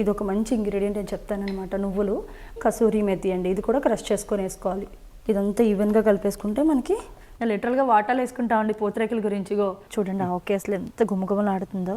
ఇది ఒక మంచి ఇంగ్రీడియంట్ అని చెప్తానమాట నువ్వులు కసూరి మెతి అండి. ఇది కూడా క్రష్ చేసుకొని వేసుకోవాలి. ఇదంతా ఈవెన్గా కలిపేసుకుంటే మనకి లిటరల్గా వాటాలు వేసుకుంటామండి పూతరేకుల గురించిగో చూడండి ఓకే అసలు ఎంత గుమగుమలాడుతుందో.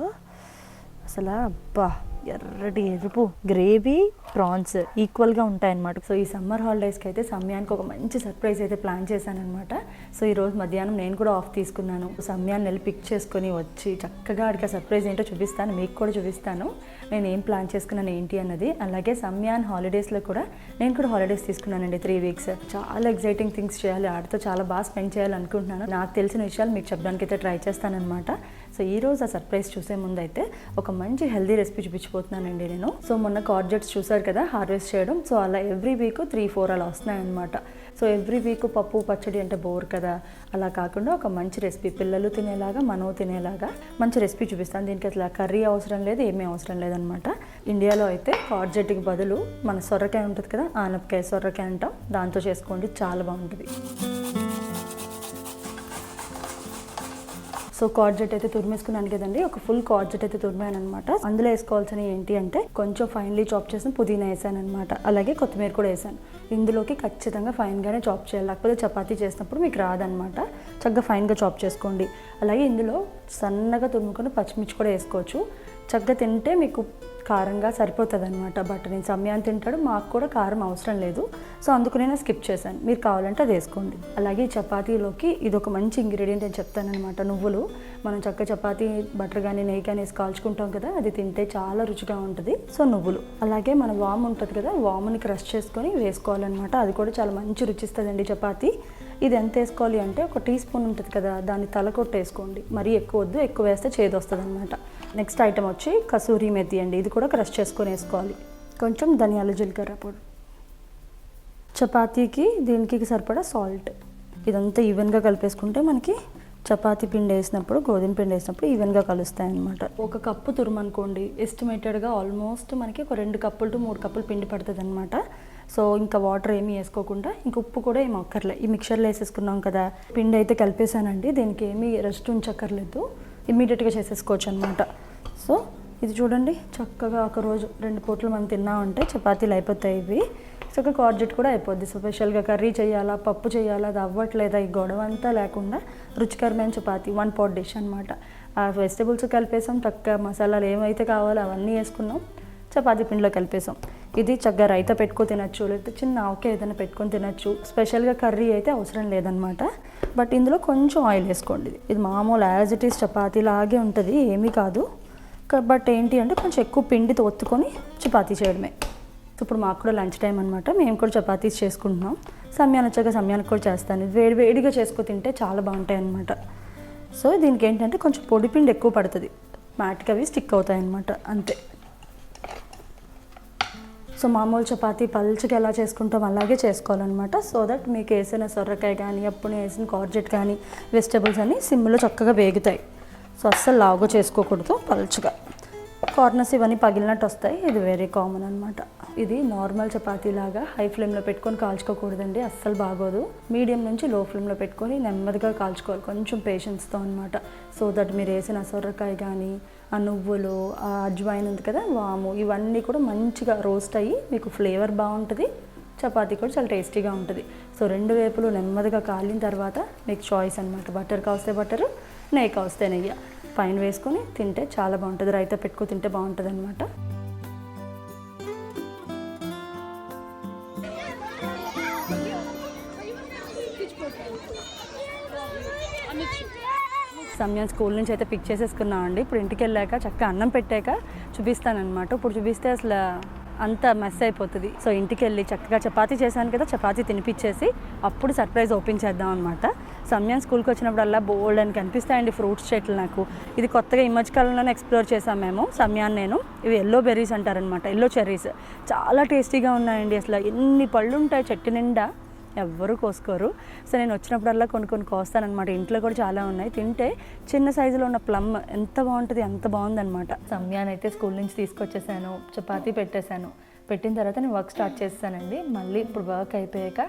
అసలు అబ్బా ఎర్రటి ఎరుపు గ్రేవీ ప్రాన్స్ ఈక్వల్గా ఉంటాయన్నమాట. సో ఈ సమ్మర్ హాలిడేస్కి అయితే సమయానికి ఒక మంచి సర్ప్రైజ్ అయితే ప్లాన్ చేశానమాట సో ఈ రోజు మధ్యాహ్నం నేను కూడా ఆఫ్ తీసుకున్నాను. సమయాన్ని వెళ్ళి పిక్ చేసుకొని వచ్చి చక్కగా ఆడికి సర్ప్రైజ్ ఏంటో చూపిస్తాను. మీకు కూడా చూపిస్తాను. నేను ఏం ప్లాన్ చేసుకున్నాను ఏంటి అన్నది. అలాగే సమ్యాన్ హాలిడేస్లో కూడా నేను కూడా హాలిడేస్ తీసుకున్నానండి త్రీ వీక్స్. చాలా ఎగ్జైటింగ్ థింగ్స్ చేయాలి. ఆడితో చాలా బాగా స్పెండ్ చేయాలి అనుకుంటున్నాను. నాకు తెలిసిన విషయాలు మీకు చెప్పడానికి అయితే ట్రై చేస్తానన్నమాట. సో ఈ రోజు ఆ సర్ప్రైజ్ చూసే ముందు అయితే ఒక మంచి హెల్దీ రెసిపీ చూపించిపోతున్నానండి నేను. సో మొన్న కార్జెట్స్ చూసారు కదా హార్వెస్ట్ చేయడం. సో అలా ఎవ్రీ వీక్ త్రీ ఫోర్ అలా వస్తున్నాయి అనమాట సో ఎవ్రీ వీక్ పప్పు పచ్చడి అంటే బోర్ కదా. అలా కాకుండా ఒక మంచి రెసిపీ పిల్లలు తినేలాగా మనం తినేలాగా మంచి రెసిపీ చూపిస్తాను. దీనికి అసలు కర్రీ అవసరం లేదు ఏమీ అవసరం లేదనమాట. ఇండియాలో అయితే కార్జెట్కి బదులు మన సొరకాయ ఉంటుంది కదా ఆనపకాయ సొర్రకాయ అంటాం. దాంతో చేసుకోండి చాలా బాగుంటుంది. సో కార్జెట్ అయితే తురిమేసుకున్నాను కదండి. ఒక ఫుల్ కార్జెట్ అయితే తురిమాను అనమాట అందులో వేసుకోవాల్సిన ఏంటి అంటే కొంచెం ఫైన్లీ చాప్ చేసిన పుదీనా వేసాను అనమాట అలాగే కొత్తిమీర కూడా వేసాను. ఇందులోకి ఖచ్చితంగా ఫైన్గానే చాప్ చేయాలి. లేకపోతే చపాతీ చేసినప్పుడు మీకు రాదనమాట చక్కగా ఫైన్గా చాప్ చేసుకోండి. అలాగే ఇందులో సన్నగా తురుముకొని పచ్చిమిర్చి కూడా వేసుకోవచ్చు. చక్కగా తింటే మీకు కారంగా సరిపోతుంది అనమాట బట్ నేను సమయాన్ని తింటాడు మాకు కూడా కారం అవసరం లేదు. సో అందుకు నేను స్కిప్ చేశాను. మీరు కావాలంటే అది వేసుకోండి. అలాగే చపాతీలోకి ఇది ఒక మంచి ఇంగ్రీడియంట్ అని చెప్తానమాట నువ్వులు మనం చక్క చపాతీ బటర్ కానీ నెయ్యి కానీ వేసి కాల్చుకుంటాం కదా అది తింటే చాలా రుచిగా ఉంటుంది. సో నువ్వులు. అలాగే మన వామ్ ఉంటుంది కదా వాముని క్రష్ చేసుకొని వేసుకోవాలన్నమాట. అది కూడా చాలా మంచి రుచిస్తుందండి చపాతీ. ఇది ఎంత వేసుకోవాలి అంటే ఒక టీ స్పూన్ ఉంటుంది కదా దాన్ని తలకొట్టు వేసుకోండి మరీ ఎక్కువ వద్దు ఎక్కువ వేస్తే చేదు వస్తుంది అనమాట నెక్స్ట్ ఐటమ్ వచ్చి కసూరి మెతి అండి. ఇది కూడా క్రష్ చేసుకొని వేసుకోవాలి. కొంచెం ధనియాల జీలకర్ర పొడి. చపాతీకి దీనికి సరిపడా సాల్ట్. ఇదంతా ఈవెన్గా కలిపేసుకుంటే మనకి చపాతీ పిండి వేసినప్పుడు గోధుమ పిండి వేసినప్పుడు ఈవెన్గా కలుస్తాయి అనమాట ఒక కప్పు తురుమనుకోండి ఎస్టిమేటెడ్గా ఆల్మోస్ట్ మనకి ఒక రెండు కప్పులు టు మూడు కప్పులు పిండి పడుతుంది అనమాట సో ఇంకా వాటర్ ఏమీ వేసుకోకుండా ఇంకా ఉప్పు కూడా ఏమి అక్కర్లే. ఈ మిక్చర్లో వేసేసుకున్నాం కదా. పిండి అయితే కలిపేసానండి దీనికి ఏమీ రెస్ట్ ఉంచక్కర్లేదు. ఇమ్మీడియట్గా చేసేసుకోవచ్చు అనమాట సో ఇది చూడండి. చక్కగా ఒక రోజు రెండు పూటలు మనం తిన్నామంటే చపాతీలు అయిపోతాయి ఇవి. చక్కగా కార్జెట్ కూడా అయిపోద్ది. స్పెషల్గా కర్రీ చేయాలా పప్పు చేయాలా అది అవ్వట్లేదా ఈ గొడవ అంతా లేకుండా రుచికరమైన చపాతీ వన్ పాట్ డిష్ అనమాట ఆ వెజిటబుల్స్ కలిపేసాం. చక్కగా మసాలాలు ఏమైతే కావాలో అవన్నీ వేసుకున్నాం. చపాతీ పిండిలో కలిపేసాం. ఇది చక్కగా రైతా పెట్టుకొని తినచ్చు లేకపోతే చిన్న ఆవకాయ ఏదైనా పెట్టుకొని తినచ్చు. స్పెషల్గా కర్రీ అయితే అవసరం లేదనమాట బట్ ఇందులో కొంచెం ఆయిల్ వేసుకోండి. ఇది. మామూలు యాజ్ ఇట్ ఈస్ చపాతీ లాగే ఉంటుంది ఏమీ కాదు. బట్ ఏంటి అంటే కొంచెం ఎక్కువ పిండితో ఒత్తుకొని చపాతీ చేయడమే. ఇప్పుడు మాకు కూడా లంచ్ టైం అనమాట మేము కూడా చపాతీస్ చేసుకుంటున్నాం. సమయాన్ని వచ్చాక సమయానికి కూడా చేస్తాను. వేడి వేడిగా చేసుకొని తింటే చాలా బాగుంటాయి అనమాట సో దీనికి ఏంటంటే కొంచెం పొడి పిండి ఎక్కువ పడుతుంది. మ్యాట్కి అవి స్టిక్ అవుతాయి అనమాట అంతే. సో మామూలు చపాతి పల్చగా ఎలా చేసుకుంటాం అలాగే చేసుకోవాలన్నమాట. సో దట్ మీకు వేసిన సొర్రకాయ కానీ అప్పుడు వేసిన కార్జెట్ కానీ వెజిటబుల్స్ అన్నీ సిమ్లో చక్కగా వేగుతాయి. సో అస్సలు లావుగా చేసుకోకూడదు పల్చగా. కార్నర్స్ ఇవన్నీ పగిలినట్టు వస్తాయి. ఇది వెరీ కామన్ అనమాట ఇది నార్మల్ చపాతీ లాగా హై ఫ్లేమ్లో పెట్టుకొని కాల్చుకోకూడదండి. అస్సలు బాగోదు. మీడియం నుంచి లో ఫ్లేమ్లో పెట్టుకొని నెమ్మదిగా కాల్చుకోవాలి. కొంచెం పేషెన్స్తో అనమాట సో దట్ మీరు వేసిన సొర్రకాయ కానీ నువ్వులు ఆ అజ్వాయిన్ ఉంది కదా వాము ఇవన్నీ కూడా మంచిగా రోస్ట్ అయ్యి మీకు ఫ్లేవర్ బాగుంటుంది. చపాతీ కూడా చాలా టేస్టీగా ఉంటుంది. సో రెండు వైపులు నెమ్మదిగా కాలిన తర్వాత మీకు చాయిస్ అనమాట బటర్ కావస్తే బటర్ నెయ్యి కావస్తే నెయ్యి. పైన వేసుకొని తింటే చాలా బాగుంటుంది. రైతా పెట్టుకు తింటే బాగుంటుంది అనమాట సమయం స్కూల్ నుంచి అయితే పిక్ చేసేసుకున్నాం అండి. ఇప్పుడు ఇంటికి వెళ్ళాక చక్కగా అన్నం పెట్టాక చూపిస్తానమాట ఇప్పుడు చూపిస్తే అసలు అంత మెస్ అయిపోతుంది. సో ఇంటికి వెళ్ళి చక్కగా చపాతీ చేశాను కదా చపాతీ తినిపించేసి అప్పుడు సర్ప్రైజ్ ఓపెన్ చేద్దాం అనమాట సమయం స్కూల్కి వచ్చినప్పుడల్లా బోల్డ్ అని కనిపిస్తాయండి ఫ్రూట్స్ చెట్లు నాకు. ఇది కొత్తగా ఈ మధ్య కాలంలోనే ఎక్స్ప్లోర్ చేశాం మేము. సమయాన్ని నేను. ఇవి ఎల్లో బెర్రీస్ అంటారనమాట ఎల్లో చెర్రీస్ చాలా టేస్టీగా ఉన్నాయండి. అసలు ఎన్ని పళ్ళు ఉంటాయి చెట్టు నిండా. ఎవ్వరూ కోసుకోరు. సో నేను వచ్చినప్పుడల్లా కొన్ని కొన్ని కోస్తానమాట ఇంట్లో కూడా చాలా ఉన్నాయి. తింటే చిన్న సైజులో ఉన్న ప్లమ్ ఎంత బాగుంటుంది ఎంత బాగుందనమాట సమయాన్ని అయితే స్కూల్ నుంచి తీసుకొచ్చేసాను. చపాతీ పెట్టేశాను. పెట్టిన తర్వాత నేను వర్క్ స్టార్ట్ చేస్తానండి. మళ్ళీ ఇప్పుడు వర్క్ అయిపోయాక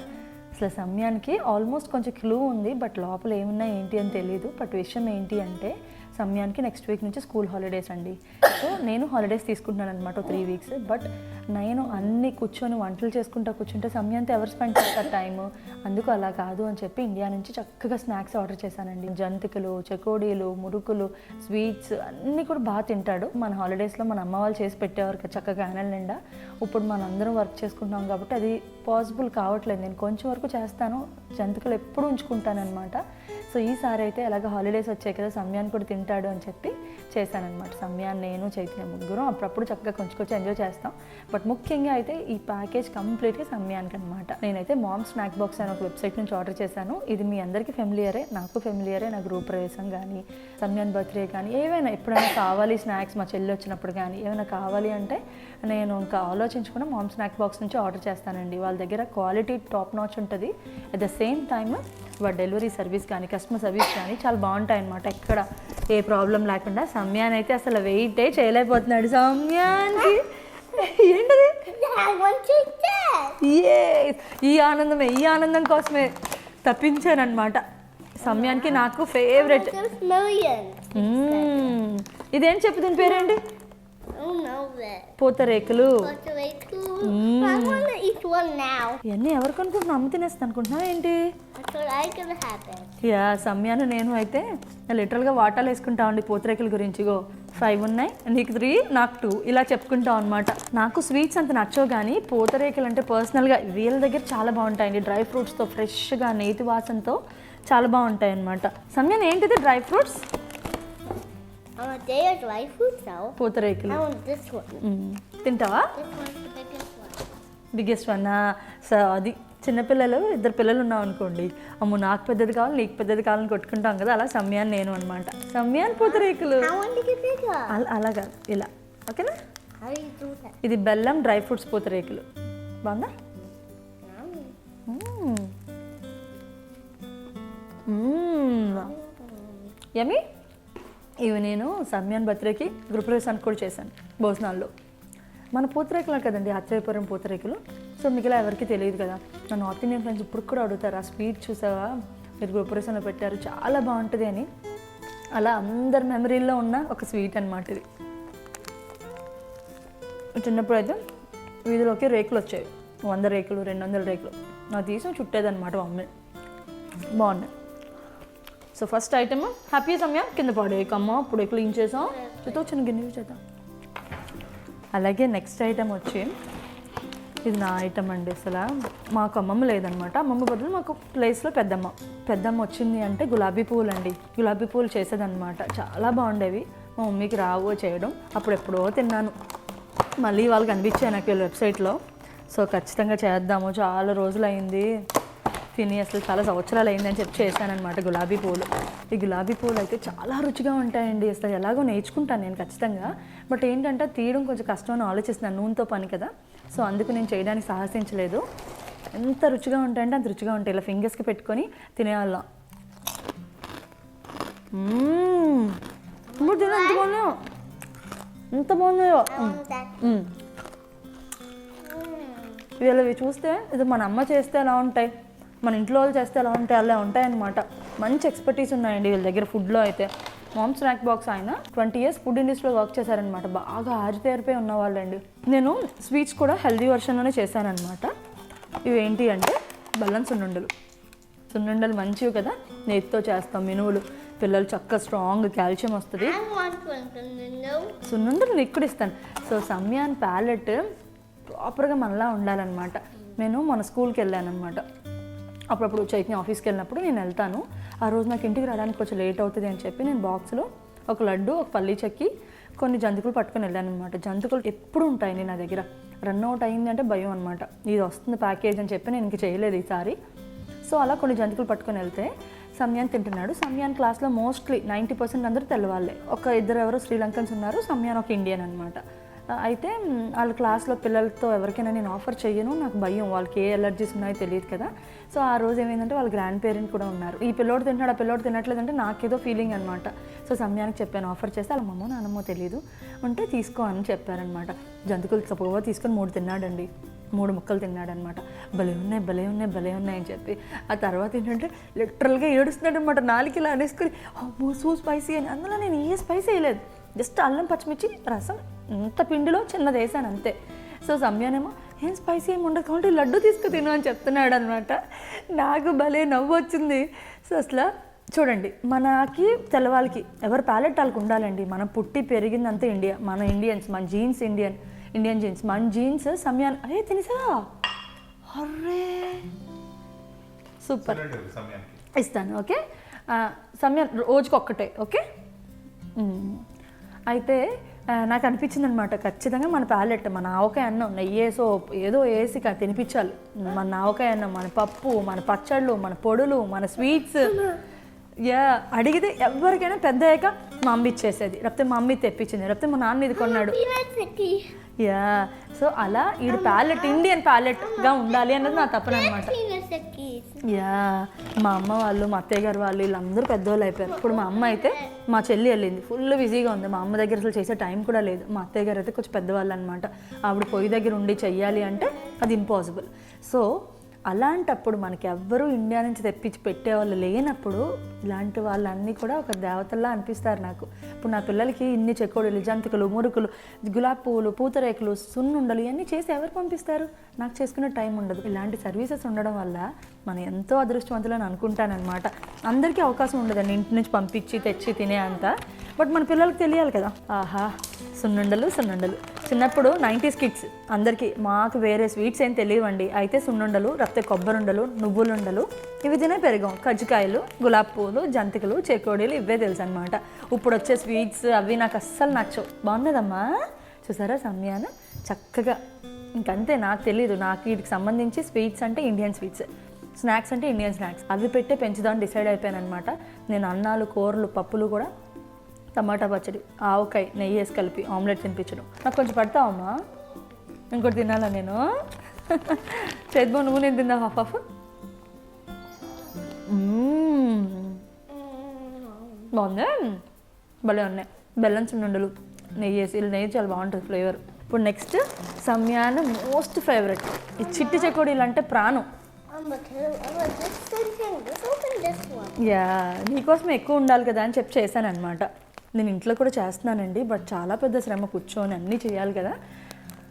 అసలు సమయానికి ఆల్మోస్ట్ కొంచెం క్లూ ఉంది. బట్ లోపల ఏమున్నాయి ఏంటి అని తెలియదు బట్ విషయం ఏంటి అంటే సమయానికి నెక్స్ట్ వీక్ నుంచి స్కూల్ హాలిడేస్ అండి. సో నేను హాలిడేస్ తీసుకుంటున్నాను అనమాట త్రీ వీక్స్. బట్ నేను అన్ని కూర్చొని వంటలు చేసుకుంటా కూర్చుంటే సమయంతో ఎవరు స్పెండ్ చేస్తారు? టైము అందుకు అలా కాదు అని చెప్పి ఇండియా నుంచి చక్కగా స్నాక్స్ ఆర్డర్ చేశానండి. జంతికలు చెకోడీలు మురుకులు స్వీట్స్ అన్నీ కూడా బాగా తింటాడు. మన హాలిడేస్లో మన అమ్మ వాళ్ళు చేసి పెట్టేవారు చక్కగా యానల్ నిండా. ఇప్పుడు మనందరం వర్క్ చేసుకుంటున్నాం కాబట్టి అది పాసిబుల్ కావట్లేదు. నేను కొంచెం వరకు చేస్తాను. జంతికలు ఎప్పుడు ఉంచుకుంటానమాట సో ఈసారి అయితే ఎలాగ హాలిడేస్ వచ్చాయి కదా సమయాన్ని కూడా తింటాడు అని చెప్పి చేశానమాట సమయాన్ని నేను చైతన్య ముగ్గురం అప్పుడప్పుడు చక్కగా కొంచెం కొంచెం ఎంజాయ్ చేస్తాం. బట్ ముఖ్యంగా అయితే ఈ ప్యాకేజ్ కంప్లీట్గా సమయానికి అనమాట నేనైతే మామ్ స్నాక్ బాక్స్ అని ఒక వెబ్సైట్ నుంచి ఆర్డర్ చేశాను. ఇది మీ అందరికీ ఫెమిలియరే నాకు ఫెమిలియరే నా గ్రూప్ ప్రవేశం కానీ సమయాన్ బర్త్డే కానీ ఏవైనా ఎప్పుడైనా కావాలి స్నాక్స్ మా చెల్లి వచ్చినప్పుడు కానీ ఏమైనా కావాలి అంటే నేను ఇంకా ఆలోచించుకున్న మామ్ స్నాక్ బాక్స్ నుంచి ఆర్డర్ చేస్తానండి. వాళ్ళు దగ్గర క్వాలిటీ టాప్ నాచ్ ఉంటుంది. అట్ ద సేమ్ టైమ్ వాళ్ళ డెలివరీ సర్వీస్ కానీ కస్టమర్ సర్వీస్ కానీ చాలా బాగుంటాయి అనమాట ఎక్కడ ఏ ప్రాబ్లం లేకుండా సమయాన్ని అయితే అసలు వెయిటే చేయలేకపోతున్నాడు. సమయానికి ఏంటిది? ఏ ఈ ఆనందమే ఈ ఆనందం కోసమే తప్పించానమాట సమయానికి నాకు ఫేవరెట్ millions. ఇదేం చెప్పు దీని పేరేంటి I don't know that. పూతరేకులు. ఇవన్నీ ఎవరు కొనుక్కుంటున్నా అమ్మ తినేస్తా అనుకుంటున్నావు ఏంటి. యా సమయాన్ని నేను అయితే లిటరల్గా వాటాలు వేసుకుంటామండి పూతరేకుల గురించి. గో ఫైవ్ ఉన్నాయి. నీకు త్రీ నాకు టూ ఇలా చెప్పుకుంటాం అనమాట నాకు స్వీట్స్ అంత నచ్చవు కానీ పూతరేకులు అంటే పర్సనల్గా వీళ్ళ దగ్గర చాలా బాగుంటాయండి. డ్రై ఫ్రూట్స్తో ఫ్రెష్గా నేతి వాసనతో చాలా బాగుంటాయి అనమాట సమయాన్ని ఏంటిది డ్రై ఫ్రూట్స్? Dry. పూతరేకులు I want this one. మ్మ్. తింటావా This one's the biggest one. Biggest one so అది చిన్నపిల్లలు ఇద్దరు పిల్లలు ఉన్నాం అనుకోండి అమ్మో నాకు పెద్దది కావాలి నీకు పెద్దది కావాలని కొట్టుకుంటాం కదా అలా సమయాన్ని నేను అనమాట సమయాన్ని పూతరేకులు I want to get bigger. అలా అలా కాదు ఇలా ఓకేనా How do you do that? ఇది బెల్లం డ్రై ఫ్రూట్స్ పూతరేకులు బాగుందా. యమి ఇవి నేను సమ్యాన్ బర్త్డేకి గృహప్రవేశానికి కూడా చేశాను భోజనాల్లో. మన పూతరేకులు కదండి ఆత్రేయపురం పూతరేకులు. సో మిగిలిన ఎవరికి తెలియదు కదా నా నార్త్ ఇండియన్ ఫ్రెండ్స్ ఇప్పుడు కూడా అడుగుతారు ఆ స్వీట్ చూసావా? మీరు గృహప్రవేశంలో పెట్టారు చాలా బాగుంటుంది అని. అలా అందరి మెమరీల్లో ఉన్న ఒక స్వీట్ అనమాట ఇది. చిన్నప్పుడు అయితే వీధిలోకి రేకులు వచ్చాయి. వంద రేకులు రెండు వందల రేకులు. నాకు తీసి చుట్టేదన్నమాట మమ్మీ బాగున్నాయి. సో ఫస్ట్ ఐటమ్ హ్యాపీ సమయం కింద పడేయకమ్మ ఇప్పుడు క్లీన్ చేసాం చేతో చిన్న గిన్నె చేద్దాం అలాగే నెక్స్ట్ ఐటమ్ వచ్చి ఇది నా ఐటమ్ అండి అసలు మాకు అమ్మమ్మ లేదనమాట అమ్మమ్మ బదులు మాకు ప్లేస్లో పెద్దమ్మ పెద్దమ్మ వచ్చింది అంటే గులాబీ పువ్వులు అండి గులాబీ పువ్వులు చేసేదనమాట చాలా బాగుండేవి మా మమ్మీకి రావు చేయడం అప్పుడు ఎప్పుడో తిన్నాను మళ్ళీ వాళ్ళకి అనిపించాయి నాకు వీళ్ళ వెబ్సైట్లో సో ఖచ్చితంగా చేద్దాము చాలా రోజులు అయింది తిని అసలు చాలా సంవత్సరాలు అయిందని చెప్పి చేశానమాట గులాబీ పూలు. ఈ గులాబీ పూలు అయితే చాలా రుచిగా ఉంటాయండి. అసలు ఎలాగో నేర్చుకుంటాను నేను ఖచ్చితంగా. బట్ ఏంటంటే తీయడం కొంచెం కష్టం అని ఆలోచిస్తున్నాను నూనెతో పని కదా. సో అందుకు నేను చేయడానికి సాహసించలేదు. ఎంత రుచిగా ఉంటాయంటే అంత రుచిగా ఉంటాయి. ఇలా ఫింగర్స్కి పెట్టుకొని తినేవాళ్ళం. ఇప్పుడు తిన ఎంత బాగున్నాయో. ఎంత బాగున్నాయో. I want వీళ్ళవి చూస్తే ఇది మన అమ్మ చేస్తే ఎలా ఉంటాయి? మన ఇంట్లో వాళ్ళు చేస్తే ఎలా ఉంటాయి అలా ఉంటాయి అనమాట మంచి ఎక్స్పర్టీస్ ఉన్నాయండి వీళ్ళ దగ్గర ఫుడ్లో అయితే. మామ్ స్నాక్ బాక్స్ ఆయన ట్వంటీ ఇయర్స్ ఫుడ్ ఇండస్ట్రీలో వర్క్ చేశారనమాట బాగా ఆరితేరిపోయి ఉన్న వాళ్ళండి నేను స్వీట్స్ కూడా హెల్దీ వర్షన్లోనే చేశానన్నమాట. ఇవి ఏంటి అంటే బెల్లం సున్నుండలు. సున్నుండలు మంచివి కదా నేతితో చేస్తాం మినువులు. పిల్లలు చక్కగా స్ట్రాంగ్ కాల్షియం వస్తుంది. సున్నుండలు. నీకు కూడా ఇస్తాను. సో సమ్యాన్ ప్యాలెట్ ప్రాపర్గా మనలా ఉండాలన్నమాట. నేను మన స్కూల్కి వెళ్ళాను అనమాట అప్పుడప్పుడు చైతన్య ఆఫీస్కి వెళ్ళినప్పుడు నేను వెళ్తాను. ఆ రోజు నాకు ఇంటికి రావడానికి కొంచెం లేట్ అవుతుంది అని చెప్పి నేను బాక్స్లో ఒక లడ్డు ఒక పల్లి చెక్కి కొన్ని జంతికలు పట్టుకొని వెళ్ళాను అనమాట జంతికలు ఎప్పుడు ఉంటాయండి నా దగ్గర? రన్ అవుట్ అయింది అంటే భయం అనమాట ఇది వస్తుంది ప్యాకేజ్ అని చెప్పి నేను ఇంక చేయలేదు ఈసారి. సో అలా కొన్ని జంతికలు పట్టుకొని వెళ్తే సమయాన్ తింటున్నాడు. సమయాన్ క్లాస్లో మోస్ట్లీ నైంటీ పర్సెంట్ అందరూ తెల్లవాళ్ళే. ఒక ఇద్దరు ఎవరో శ్రీలంకన్స్ ఉన్నారు. సమయాన్ ఒక ఇండియన్ అనమాట అయితే వాళ్ళ క్లాస్లో పిల్లలతో ఎవరికైనా నేను ఆఫర్ చేయను నాకు భయం వాళ్ళకి ఏ ఎలర్జీస్ ఉన్నాయో తెలియదు కదా. సో ఆ రోజు ఏమైందంటే వాళ్ళ గ్రాండ్ పేరెంట్ కూడా ఉన్నారు. ఈ పిల్లోడు తింటున్నాడు ఆ పిల్లోడు తినట్లేదు అంటే నాకేదో ఫీలింగ్ అనమాట సో సమయానికి చెప్పాను ఆఫర్ చేస్తే వాళ్ళ మమ్మో నాన్నమ్మో తెలియదు ఉంటే తీసుకో అని చెప్పారనమాట జంతుకులు తప్పుగా తీసుకొని మూడు తిన్నాడండి. మూడు ముక్కలు తిన్నాడనమాట భలే ఉన్నాయి భలే ఉన్నాయి భలే ఉన్నాయి అని చెప్పి. ఆ తర్వాత ఏంటంటే లిటరల్గా ఏడుస్తున్నాడు అనమాట నాలుగు ఇలా అనేసుకుని అమ్మో సో స్పైసీ అని. అందులో నేను ఏ స్పైసీ వేయలేదు. జస్ట్ అల్లం పచ్చిమిర్చి రసం ఇంత పిండిలో చిన్నది వేసాను అంతే. సో సమయానేమో ఏం స్పైసీ ఏమి ఉండదు కాబట్టి లడ్డు తీసుకు తిను అని చెప్తున్నాడు అనమాట నాకు భలే నవ్వు వచ్చింది సో అసలు చూడండి మనకి తెల్లవాళ్ళకి ఎవరి ప్యాలెట్ వాళ్ళకి ఉండాలండి. మనం పుట్టి పెరిగిందంతా ఇండియా మన ఇండియన్స్ మన జీన్స్ ఇండియన్ ఇండియన్ జీన్స్ మన జీన్స్ సమయాన్ని అరే తినేసా? అర్రే. సూపర్. ఇస్తాను ఓకే? ఆ, సమయం రోజుకి ఒక్కటే ఓకే. అయితే నాకు అనిపించింది అనమాట ఖచ్చితంగా మన ప్యాలెట్ మన ఆవకాయ అన్నం నెయ్యేసో ఏదో వేసి తినిపించాలి. మన ఆవకాయ అన్నం మన పప్పు మన పచ్చళ్ళు మన పొడులు మన స్వీట్స్. యా అడిగితే ఎవరికైనా పెద్ద అయ్యాక మా అమ్మ ఇచ్చేసేది. లేకపోతే మా అమ్మ తెప్పించింది లేకపోతే మా నాన్న ఇది కొన్నాడు. యా సో అలా ఈ ప్యాలెట్ ఇండియన్ ప్యాలెట్గా ఉండాలి అన్నది నా తప్పన అనమాట యా మా అమ్మ వాళ్ళు మా అత్తయ్య గారు వాళ్ళు వీళ్ళందరూ పెద్దవాళ్ళు అయిపోయారు. ఇప్పుడు మా అమ్మ అయితే మా చెల్లి వెళ్ళింది. ఫుల్ బిజీగా ఉంది. మా అమ్మ దగ్గర అసలు చేసే టైం కూడా లేదు. మా అత్తయ్య గారు అయితే కొంచెం పెద్దవాళ్ళు అనమాట ఆవిడ పొయ్యి దగ్గర ఉండి చెయ్యాలి అంటే అది ఇంపాసిబుల్ సో అలాంటప్పుడు మనకి ఎవ్వరూ ఇండియా నుంచి తెప్పించి పెట్టేవాళ్ళు లేనప్పుడు ఇలాంటి వాళ్ళన్నీ కూడా ఒక దేవతల్లా అనిపిస్తారు నాకు. ఇప్పుడు నా పిల్లలకి ఇన్ని చెకోడీలు జంతికలు మురుకులు గులాబీ పువ్వులు పూతరేకులు సున్నుండలు ఇవన్నీ చేసి ఎవరు పంపిస్తారు? నాకు చేసుకునే టైం ఉండదు. ఇలాంటి సర్వీసెస్ ఉండడం వల్ల మనం ఎంతో అదృష్టవంతులని అనుకుంటానన్నమాట. అందరికీ అవకాశం ఉండదండి ఇంటి నుంచి పంపించి తెచ్చి తినే అంత. బట్ మన పిల్లలకి తెలియాలి కదా. ఆహా సున్నుండలు సున్నుండలు. చిన్నప్పుడు నైంటీస్ కిడ్స్ అందరికీ మాకు వేరే స్వీట్స్ ఏం తెలియవండి. అయితే సున్నుండలు రక్త కొబ్బరుండలు నువ్వులుండలు ఇవి తినే పెరిగాం. కజ్జికాయలు గులాబ్ పూలు జంతికలు చెకోడీలు ఇవే తెలుసు అనమాట ఇప్పుడు వచ్చే స్వీట్స్ అవి నాకు అస్సలు నచ్చవు. బాగున్నదమ్మా చూసారా సమయాన? చక్కగా. ఇంకంతే నాకు తెలీదు. నాకు వీటికి సంబంధించి స్వీట్స్ అంటే ఇండియన్ స్వీట్స్. స్నాక్స్ అంటే ఇండియన్ స్నాక్స్. అవి పెట్టే పెంచుదామని డిసైడ్ అయిపోయాను అనమాట నేను అన్నాలు కూరలు పప్పులు కూడా టమాటా పచ్చడి ఆవకాయ నెయ్యి వేసి కలిపి ఆమ్లెట్ తినిపించడం. నాకు కొంచెం పడతావమ్మా ఇంకోటి తినాలా నేను? చేద్దాం నువ్వు నేను తిందా హాఫ్ హాఫ్. బాగుందా? భలే ఉన్నాయి. బెల్లం చున్నుండలు నెయ్యి వేసి నెయ్యి చాలా బాగుంటుంది ఫ్లేవర్. ఇప్పుడు నెక్స్ట్ సమయాన మోస్ట్ ఫేవరెట్. ఈ చిట్టి చెకోడీలు అంటే ప్రాణం. యా నీకోసం ఎక్కువ ఉండాలి కదా అని చెప్పి చేశాను అనమాట నేను ఇంట్లో కూడా చేస్తున్నానండి బట్ చాలా పెద్ద శ్రమ కూర్చొని అన్నీ చేయాలి కదా.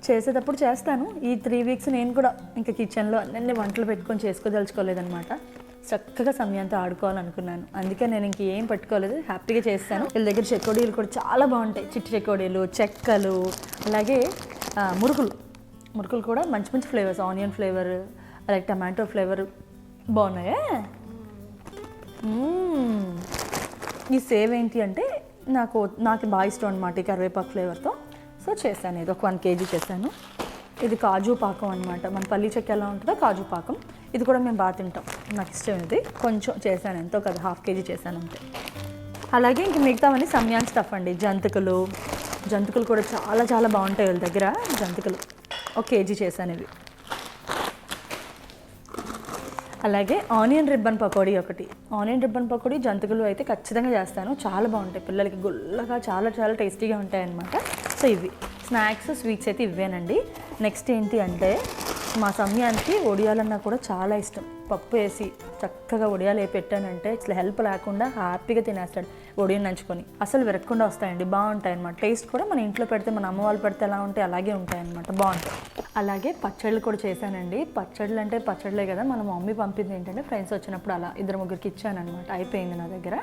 చేసేటప్పుడు చేస్తాను. ఈ త్రీ వీక్స్ నేను కూడా ఇంకా కిచెన్లో అన్ని వంటలు పెట్టుకొని చేసుకోదలుచుకోలేదనమాట చక్కగా సమయంతో ఆడుకోవాలనుకున్నాను. అందుకే నేను ఇంక ఏం పెట్టుకోలేదు. హ్యాపీగా చేస్తాను. వీళ్ళ దగ్గర చెకోడీలు కూడా చాలా బాగుంటాయి. చిట్టి చెకోడీలు చెక్కలు అలాగే మురుకులు. మురుకులు కూడా మంచి మంచి ఫ్లేవర్స్ ఆనియన్ ఫ్లేవర్ అలాగే టమాటో ఫ్లేవర్ బాగున్నాయా. ఈ సేవ్ ఏంటి అంటే నాకు నాకు బాగా ఇష్టం అనమాట ఈ కరివేపాకు ఫ్లేవర్తో. సో చేశాను ఇది ఒక వన్ కేజీ చేశాను. ఇది కాజు పాకం అనమాట మన పల్లి చెక్క ఎలా ఉంటుందో కాజు పాకం. ఇది కూడా మేము బాగా తింటాం. నాకు ఇష్టం ఇది. కొంచెం చేశాను ఎంతో కదా హాఫ్ కేజీ చేశాను అంతే. అలాగే ఇంక మిగతావన్నీ సమయాన్ స్టఫ్ అండి. జంతికలు జంతికలు కూడా చాలా చాలా బాగుంటాయి వీళ్ళ దగ్గర. జంతికలు ఒక కేజీ చేశాను ఇవి. అలాగే ఆనియన్ రిబ్బన్ పకోడీ ఒకటి. ఆనియన్ రిబ్బన్ పకోడీ జంతికలు అయితే ఖచ్చితంగా చేస్తాను. చాలా బాగుంటాయి. పిల్లలకి గుల్లగా చాలా చాలా టేస్టీగా ఉంటాయన్నమాట. సో ఇవి. స్నాక్స్ స్వీట్స్ అయితే ఇవేనండి నెక్స్ట్ ఏంటి అంటే మా సమయానికి ఒడియాలన్నా కూడా చాలా ఇష్టం. పప్పు వేసి చక్కగా ఒడియాలు ఏ పెట్టానంటే అసలు హెల్ప్ లేకుండా హ్యాపీగా తినేస్తాడు. ఒడియం నంచుకొని. అసలు విరగకుండా వస్తాయండి బాగుంటాయి అనమాట టేస్ట్ కూడా మన ఇంట్లో పెడితే మన అమ్మ వాళ్ళు పెడితే ఎలా ఉంటే అలాగే ఉంటాయి అనమాట బాగుంటాయి. అలాగే పచ్చళ్ళు కూడా చేశానండి. పచ్చళ్ళు అంటే పచ్చళ్ళే కదా మన మమ్మీ పంపింది ఏంటంటే ఫ్రెండ్స్ వచ్చినప్పుడు అలా ఇద్దరు ముగ్గురికి ఇచ్చానమాట అయిపోయింది నా దగ్గర.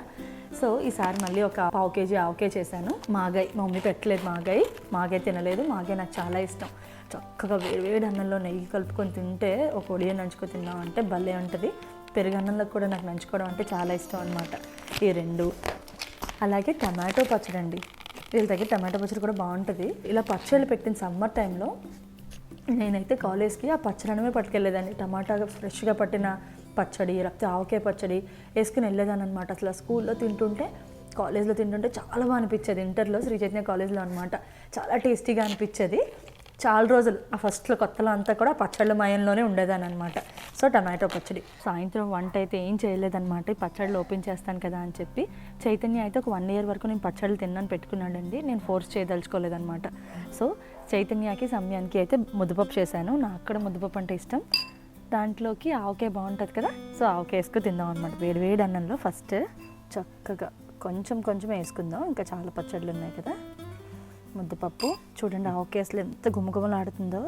సో ఈసారి మళ్ళీ ఒక పావు కేజీ ఆవకే చేశాను. మాగాయ్ మా మమ్మీ పెట్టలేదు మాగాయ్. మాగాయ్ తినలేదు మాగాయ్ నాకు చాలా ఇష్టం. చక్కగా వేడివేడి అన్నంలో నెయ్యి కలుపుకొని తింటే ఒక ఒడియ నంచుకొని తిన్నాం అంటే భలే ఉంటుంది. పెరుగన్నంలో కూడా నాకు నంచుకోవడం అంటే చాలా ఇష్టం అనమాట ఈ రెండు అలాగే టమాటో పచ్చడి అండి వీళ్ళ దగ్గర టమాటో పచ్చడి కూడా బాగుంటుంది. ఇలా పచ్చళ్ళు పెట్టిన సమ్మర్ టైంలో నేనైతే కాలేజ్కి ఆ పచ్చడమే పట్టుకెళ్ళేదాన్ని. టమాటా ఫ్రెష్గా పట్టిన పచ్చడి లేకపోతే ఆవకాయ పచ్చడి వేసుకుని వెళ్ళేదాన్ని అనమాట అసలు ఆ స్కూల్లో తింటుంటే కాలేజ్లో తింటుంటే చాలా బాగా అనిపించేది. ఇంటర్లో శ్రీ చైతన్య కాలేజ్లో అనమాట చాలా టేస్టీగా అనిపించేది. చాలా రోజులు. ఆ ఫస్ట్లో కొత్తలో అంతా కూడా పచ్చళ్ళ మయంలోనే ఉండేదాని అనమాట సో టమాటో పచ్చడి. సాయంత్రం వంట అయితే ఏం చేయలేదన్నమాట. ఈ పచ్చళ్ళు ఓపెన్ చేస్తాను కదా అని చెప్పి చైతన్య అయితే ఒక వన్ ఇయర్ వరకు నేను పచ్చళ్ళు తిన్నాను పెట్టుకున్నాడండి. నేను ఫోర్స్ చేయదలుచుకోలేదన్నమాట. సో చైతన్యకి సమయానికి అయితే ముద్దపప్పు చేశాను. నాకు కూడా ముద్దపప్పు అంటే ఇష్టం. దాంట్లోకి ఆవకాయ బాగుంటుంది కదా. సో ఆవకాయ వేసుకుని తిందాం అనమాట వేడి వేడి అన్నంలో ఫస్ట్ చక్కగా కొంచెం కొంచెం వేసుకుందాం. ఇంకా చాలా పచ్చళ్ళు ఉన్నాయి కదా. ముద్దపప్పు చూడండి ఆవకాయ అసలు ఎంత గుమగుమలాడుతుందో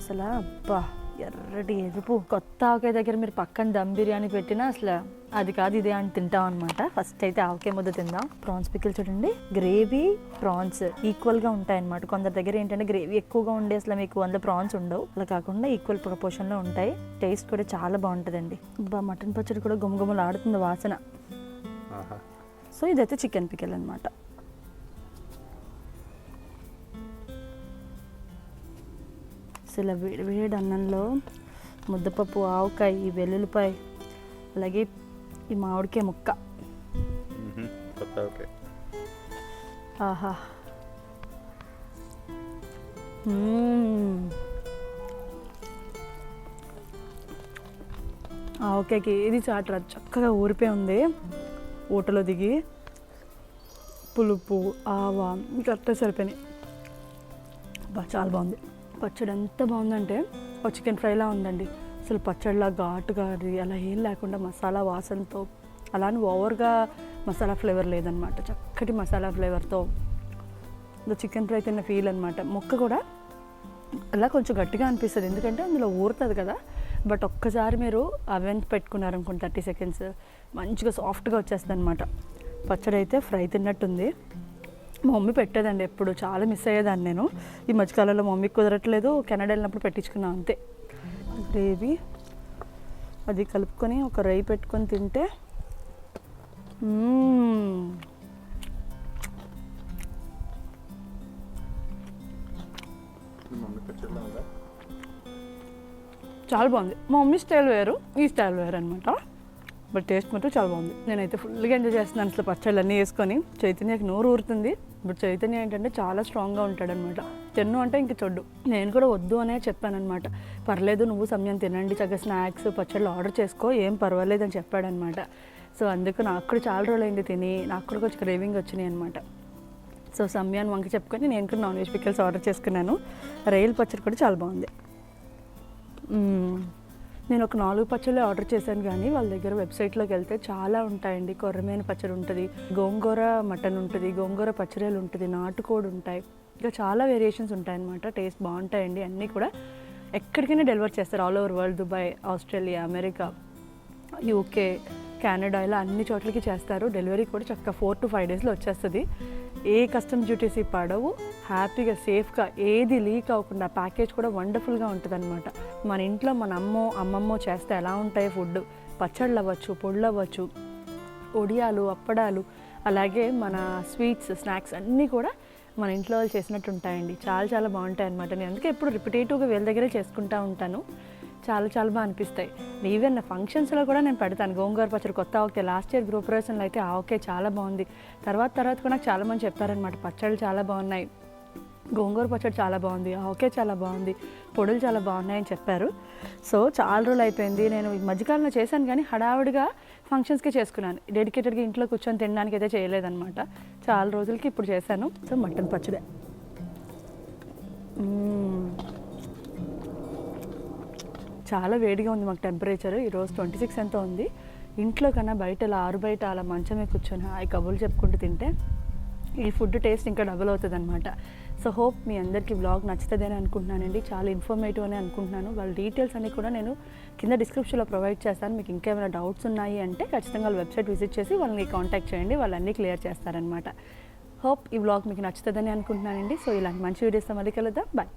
అసలు అబ్బా ఎర్రటి ఎరుపు. కొత్త ఆవకాయ దగ్గర మీరు పక్కన దమ్ బిర్యానీ పెట్టినా అసలు అది కాదు ఇదే అని తింటాం అనమాట ఫస్ట్ అయితే ఆవకాయ ముద్ద తిందాం. ప్రాన్స్ పికిల్ చూడండి. గ్రేవీ ప్రాన్స్ ఈక్వల్గా ఉంటాయి అనమాట కొందరి దగ్గర ఏంటంటే గ్రేవీ ఎక్కువగా ఉండే అసలు మీకు అందులో ప్రాన్స్ ఉండవు. అలా కాకుండా ఈక్వల్ ప్రపోర్షన్లో ఉంటాయి. టేస్ట్ కూడా చాలా బాగుంటుందండి. అబ్బా మటన్ పచ్చడి కూడా గుమగుమలు ఆడుతుంది వాసన సో ఇదైతే చికెన్ పికిల్ అనమాట అసలు వేడి వేడి అన్నంలో ముద్దపప్పు ఆవకాయ ఈ వెల్లుల్లిపాయ అలాగే ఈ మామిడికాయ ముక్క. ఆహా. ఆవకాయకి ఇది చాటరా? చక్కగా ఊరిపోయి ఉంది. ఊటలో దిగి పులుపు ఆవా కరెక్ట్గా సరిపోయినాయి. బా చాలా బాగుంది. పచ్చడి ఎంత బాగుందంటే ఒక చికెన్ ఫ్రైలా ఉందండి. అసలు పచ్చడిలా ఘాటుగా అది అలా ఏం లేకుండా మసాలా వాసనతో అలానే ఓవర్గా మసాలా ఫ్లేవర్ లేదనమాట. చక్కటి మసాలా ఫ్లేవర్తో చికెన్ ఫ్రై తిన్న ఫీల్ అనమాట. మొక్క కూడా అలా కొంచెం గట్టిగా అనిపిస్తుంది. ఎందుకంటే అందులో ఊరుతుంది కదా. బట్ ఒక్కసారి మీరు అవెన్ పెట్టుకున్నారనుకోండి థర్టీ సెకండ్స్ మంచిగా సాఫ్ట్గా వచ్చేస్తుంది అనమాట పచ్చడి అయితే ఫ్రై తిన్నట్టుంది. మా మమ్మీ పెట్టేదండి ఎప్పుడు. చాలా మిస్ అయ్యేదాన్ని నేను. ఈ మధ్యకాలంలో మా మమ్మీకి కుదరట్లేదు. కెనడా వెళ్ళినప్పుడు పెట్టించుకున్నాను అంతే. గ్రేవీ. అది కలుపుకొని ఒక రై పెట్టుకొని తింటే చాలా బాగుంది. మా మమ్మీ స్టైల్ వేరు ఈ స్టైల్ వేరు అనమాట బట్ టేస్ట్ మాత్రం చాలా బాగుంది. నేనైతే ఫుల్గా ఎంజాయ్ చేస్తున్నాను అసలు పచ్చళ్ళు అన్నీ వేసుకొని. చైతన్యకి నోరు ఊరుతుంది. ఇప్పుడు చైతన్య ఏంటంటే చాలా స్ట్రాంగ్గా ఉంటాడనమాట తిన్ను అంటే ఇంక చెడ్డు. నేను కూడా వద్దు అనే చెప్పానమాట పర్లేదు నువ్వు సమయం తినండి చక్కగా స్నాక్స్ పచ్చళ్ళు ఆర్డర్ చేసుకో ఏం పర్వాలేదు అని చెప్పాడనమాట సో అందుకు నాకు కూడా చాలా రోజులైంది తిని నాకు కూడా కొంచెం క్రేవింగ్ వచ్చినాయి అనమాట సో సమయాన్ని వంక చెప్పుకొని నేను కూడా నాన్ వెజ్ పిక్కల్స్ ఆర్డర్ చేసుకున్నాను. రైలు పచ్చడి కూడా చాలా బాగుంది. నేను ఒక నాలుగు పచ్చళ్ళు ఆర్డర్ చేశాను కానీ వాళ్ళ దగ్గర వెబ్సైట్లోకి వెళ్తే చాలా ఉంటాయండి. కొర్రమైన పచ్చడి ఉంటుంది గోంగూర మటన్ ఉంటుంది గోంగూర పచ్చడిలు ఉంటుంది నాటుకోడి ఉంటాయి. ఇంకా చాలా వేరియేషన్స్ ఉంటాయన్నమాట. టేస్ట్ బాగుంటాయండి. అన్నీ కూడా ఎక్కడికైనా డెలివర్ చేస్తారు. All over world Dubai Australia America UK Canada ఇలా అన్ని చోట్లకి చేస్తారు. డెలివరీ కూడా చక్కగా ఫోర్ టు ఫైవ్ డేస్లో వచ్చేస్తుంది. ఏ కస్టమ్ డ్యూటీస్ పడవు హ్యాపీగా సేఫ్గా ఏది లీక్ అవ్వకుండా ప్యాకేజ్ కూడా వండర్ఫుల్గా ఉంటుంది అనమాట మన ఇంట్లో మన అమ్మో అమ్మమ్మో చేస్తే ఎలా ఉంటాయి ఫుడ్ పచ్చళ్ళు అవ్వచ్చు పొళ్ళు అవ్వచ్చు ఒడియాలు అప్పడాలు అలాగే మన స్వీట్స్ స్నాక్స్ అన్నీ కూడా మన ఇంట్లో వాళ్ళు చేసినట్టు ఉంటాయండి. చాలా చాలా బాగుంటాయి అనమాట నేను అందుకే ఎప్పుడు రిపిటేటివ్గా వీళ్ళ దగ్గరే చేసుకుంటూ ఉంటాను. చాలా చాలా బాగా అనిపిస్తాయి. ఈవెన్ ఫంక్షన్స్లో కూడా నేను పెడతాను. గోంగూర పచ్చడి కొత్త ఓకే లాస్ట్ ఇయర్ గ్రూప్ ప్రవేశంలో అయితే ఆవకే చాలా బాగుంది. తర్వాత తర్వాత కూడా నాకు చాలామంది చెప్పారనమాట పచ్చళ్ళు చాలా బాగున్నాయి. గోంగూర పచ్చడి చాలా బాగుంది ఓకే చాలా బాగుంది పొడులు చాలా బాగున్నాయని చెప్పారు. సో చాలా రోజులు అయిపోయింది. నేను ఈ మధ్యకాలంలో చేశాను కానీ హడావుడిగా ఫంక్షన్స్కి చేసుకున్నాను. డెడికేటెడ్గా ఇంట్లో కూర్చొని తినడానికి అయితే చేయలేదన్నమాట. చాలా రోజులకి ఇప్పుడు చేశాను. సో మటన్ పచ్చడి. చాలా వేడిగా ఉంది మాకు టెంపరేచర్. ఈరోజు ట్వంటీ సిక్స్ ఎంత ఉంది? ఇంట్లో కన్నా బయట ఇలా ఆరు బయట అలా మంచమే కూర్చొని ఆ కబుర్లు చెప్పుకుంటూ తింటే ఈ ఫుడ్ టేస్ట్ ఇంకా డబుల్ అవుతుంది అనమాట సో హోప్ మీ అందరికీ బ్లాగ్ నచ్చుతుందని అనుకుంటున్నానండి. చాలా ఇన్ఫర్మేటివ్ అని అనుకుంటున్నాను. వాళ్ళ డీటెయిల్స్ అన్ని కూడా నేను కింద డిస్క్రిప్షన్లో ప్రొవైడ్ చేస్తాను. మీకు ఇంకేమైనా డౌట్స్ ఉన్నాయి అంటే ఖచ్చితంగా వాళ్ళ వెబ్సైట్ విజిట్ చేసి వాళ్ళని కాంటాక్ట్ చేయండి. వాళ్ళు అన్నీ క్లియర్ చేస్తారనమాట హోప్ ఈ బ్లాగ్ మీకు నచ్చుతుందని అనుకుంటున్నానండి. సో ఇలాంటి మంచి వీడియోస్తో మళ్ళీ కలుద్దాం. బాయ్